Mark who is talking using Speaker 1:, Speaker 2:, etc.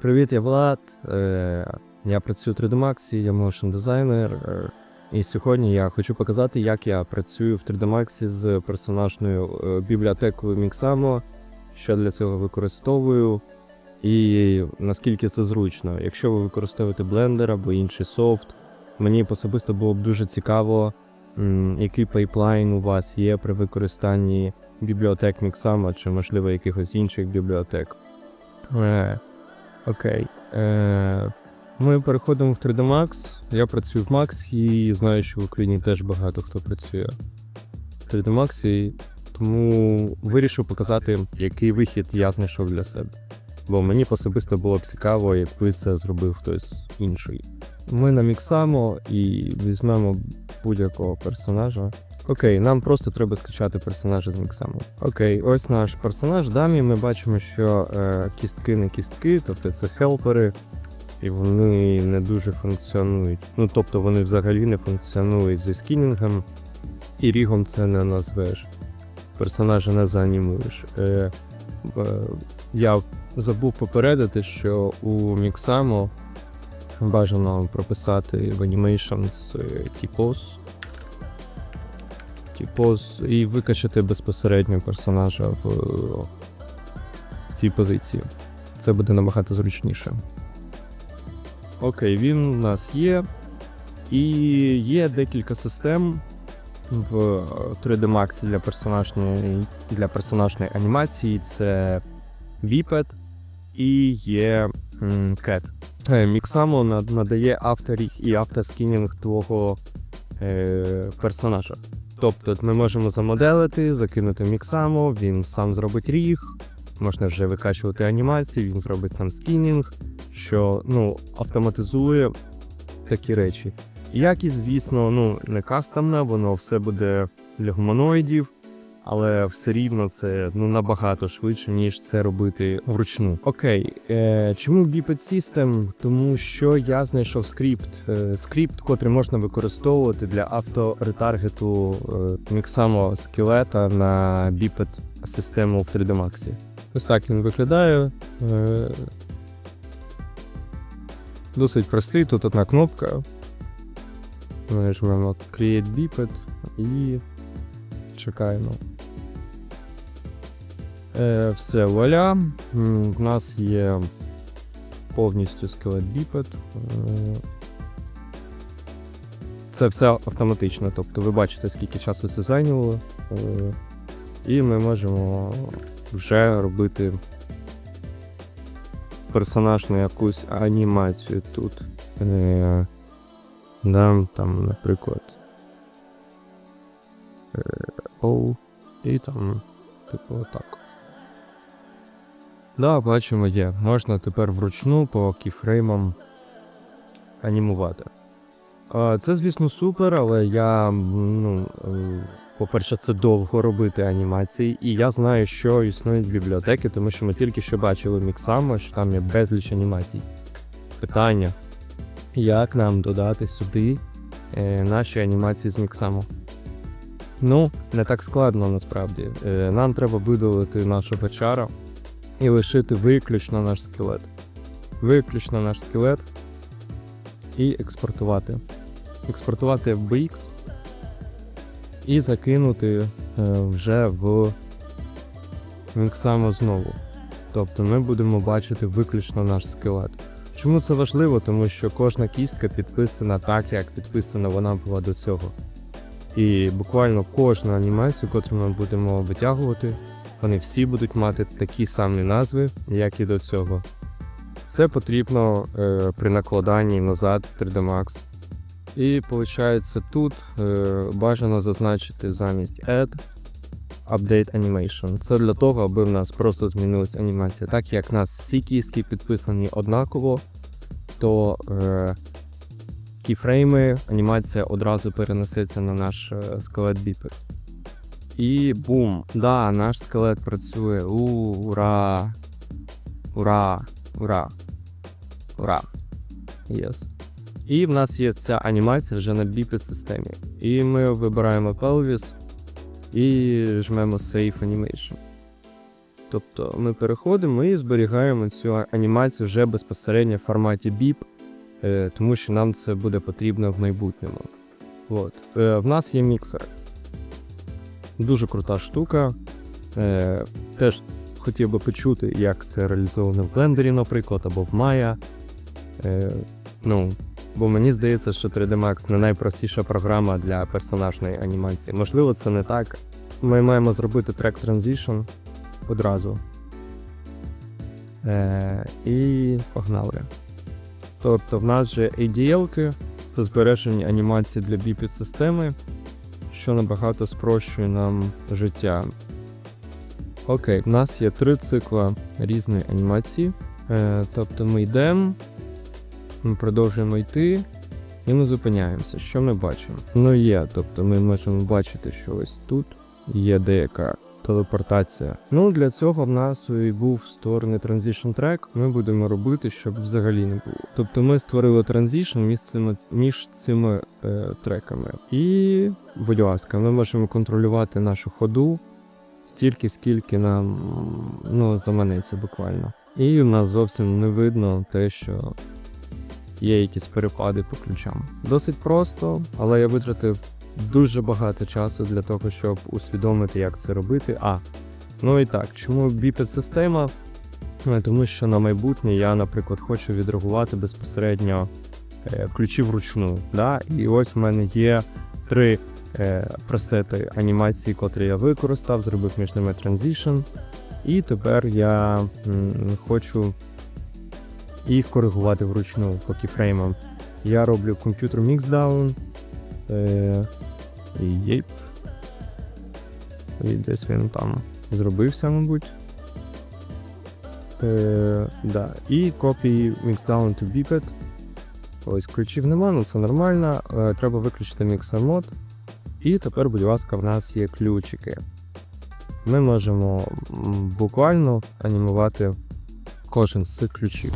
Speaker 1: Привіт, я Влад. Е, Я працюю в 3D Max, я motion дизайнер. Е, І сьогодні я хочу показати, як я працюю в 3D Max з персонажною е, бібліотекою Mixamo, що для цього використовую, і наскільки це зручно. Якщо ви використовуєте Blender або інший софт, мені особисто було б дуже цікаво, який пайплайн у вас є при використанні бібліотек Mixamo чи, можливо, якихось інших бібліотек. Окей. Е, ми переходимо в 3D Max. Я працюю в Max і знаю, що в Україні теж багато хто працює в 3D Max, тому вирішив показати, який вихід я знайшов для себе. Бо мені особисто було б цікаво, якби це зробив хтось інший. Ми наміксамо і візьмемо будь-якого персонажа. Окей, нам просто треба скачати персонажа з міксами. Окей, ось наш персонаж. Дамі ми бачимо, що е, кістки не кістки, тобто це хелпери, і вони не дуже функціонують. Ну тобто вони взагалі не функціонують зі скінінгом, і рігом це не назвеш. Персонажа не заанімуєш. Е, е, я забув попередити, що у Міксамо бажано прописати в Animations е, типос і викачати безпосередньо персонажа в, в цій позиції. Це буде набагато зручніше. Окей, він у нас є. І є декілька систем в 3D Max для персонажної, для персонажної анімації. Це Viped і є Cat. Е, Mixamo надає авторіг і автоскінінг твого е, персонажа. Тобто ми можемо замоделити, закинути міксамо, він сам зробить ріг, можна вже викачувати анімації, він зробить сам скінінг, що ну, автоматизує такі речі. Якість, звісно, ну, не кастомна, воно все буде для гуманоїдів, але все рівно це ну, набагато швидше, ніж це робити вручну. Окей, е, чому Biped System? Тому що я знайшов скрипт, е, скрипт, котрий можна використовувати для авторетаргету е, міксамо скелета на Biped систему в 3D Max. Ось так він виглядає. Е, досить простий, тут одна кнопка. Ми жмемо Create Biped і чекаємо. Е, все, вуаля. В нас є повністю скелет біпет. Е, Це все автоматично, тобто ви бачите, скільки часу це зайняло. Е, І ми можемо вже робити персонажну якусь анімацію тут. Е, Да, там, наприклад. Оу. І там, типу, отак. Да, бачимо, є. Можна тепер вручну по кіфреймам анімувати. Це, звісно, супер, але я, ну, е, по-перше, це довго робити анімації, і я знаю, що існують бібліотеки, тому що ми тільки що бачили Міксамо, що там є безліч анімацій. Питання: як нам додати сюди е, наші анімації з Міксамо? Ну, не так складно насправді. Е, Нам треба видалити нашого чара і лишити виключно наш скелет. Виключно наш скелет і експортувати. Експортувати в BX і закинути е, вже в Mixamo знову. Тобто ми будемо бачити виключно наш скелет. Чому це важливо? Тому що кожна кістка підписана так, як підписана вона була до цього. І буквально кожну анімацію, яку ми будемо витягувати, вони всі будуть мати такі самі назви, як і до цього. Це потрібно е, при накладанні назад в 3D Max. І виходить, тут е, бажано зазначити замість Add Update Animation. Це для того, аби в нас просто змінилася анімація. Так як в нас всі кіски підписані однаково, то е, кіфрейми, анімація одразу перенесеться на наш е, скелет біпер. І бум! Да, наш скелет працює. Ура! Ура! Ура! Ура! Єс. І в нас є ця анімація вже на біпет системі. І ми вибираємо Pelvis і жмемо Save Animation. Тобто ми переходимо і зберігаємо цю анімацію вже безпосередньо в форматі BIP, е, тому що нам це буде потрібно в майбутньому. От. Е, в нас є міксер. Дуже крута штука. Е, теж хотів би почути, як це реалізовано в блендері, наприклад, або в Maya. Е, ну, бо мені здається, що 3D Max не найпростіша програма для персонажної анімації. Можливо, це не так. Ми маємо зробити трек Transition одразу. Е, і погнали. Тобто в нас же ADL-ки це збережені анімації для біпід системи, що набагато спрощує нам життя. Окей, в нас є три цикла різної анімації. Е, тобто ми йдемо, ми продовжуємо йти, і ми зупиняємося. Що ми бачимо? Ну є, тобто ми можемо бачити, що ось тут є деяка телепортація. Ну для цього в нас і був створений транзішн трек. Ми будемо робити, щоб взагалі не було. Тобто ми створили транзішн між цими між цими е, треками. І, будь ласка, ми можемо контролювати нашу ходу стільки, скільки нам ну, заманеться буквально. І в нас зовсім не видно те, що є якісь перепади по ключам. Досить просто, але я витратив дуже багато часу для того, щоб усвідомити, як це робити. А, ну і так, чому біпед система? Е, Тому що на майбутнє я, наприклад, хочу відреагувати безпосередньо е, ключі вручну. Да? І ось в мене є три е, пресети анімації, котрі я використав, зробив між ними транзішн. І тепер я хочу їх коригувати вручну по кіфреймам. Я роблю комп'ютер міксдаун. Е, єйп. І десь він там зробився, мабуть. Е, да. І copy mixdown to biped. Ось ключів нема, ну це нормально. Е, треба виключити mixer мод. І тепер, будь ласка, в нас є ключики. Ми можемо буквально анімувати кожен з цих ключів.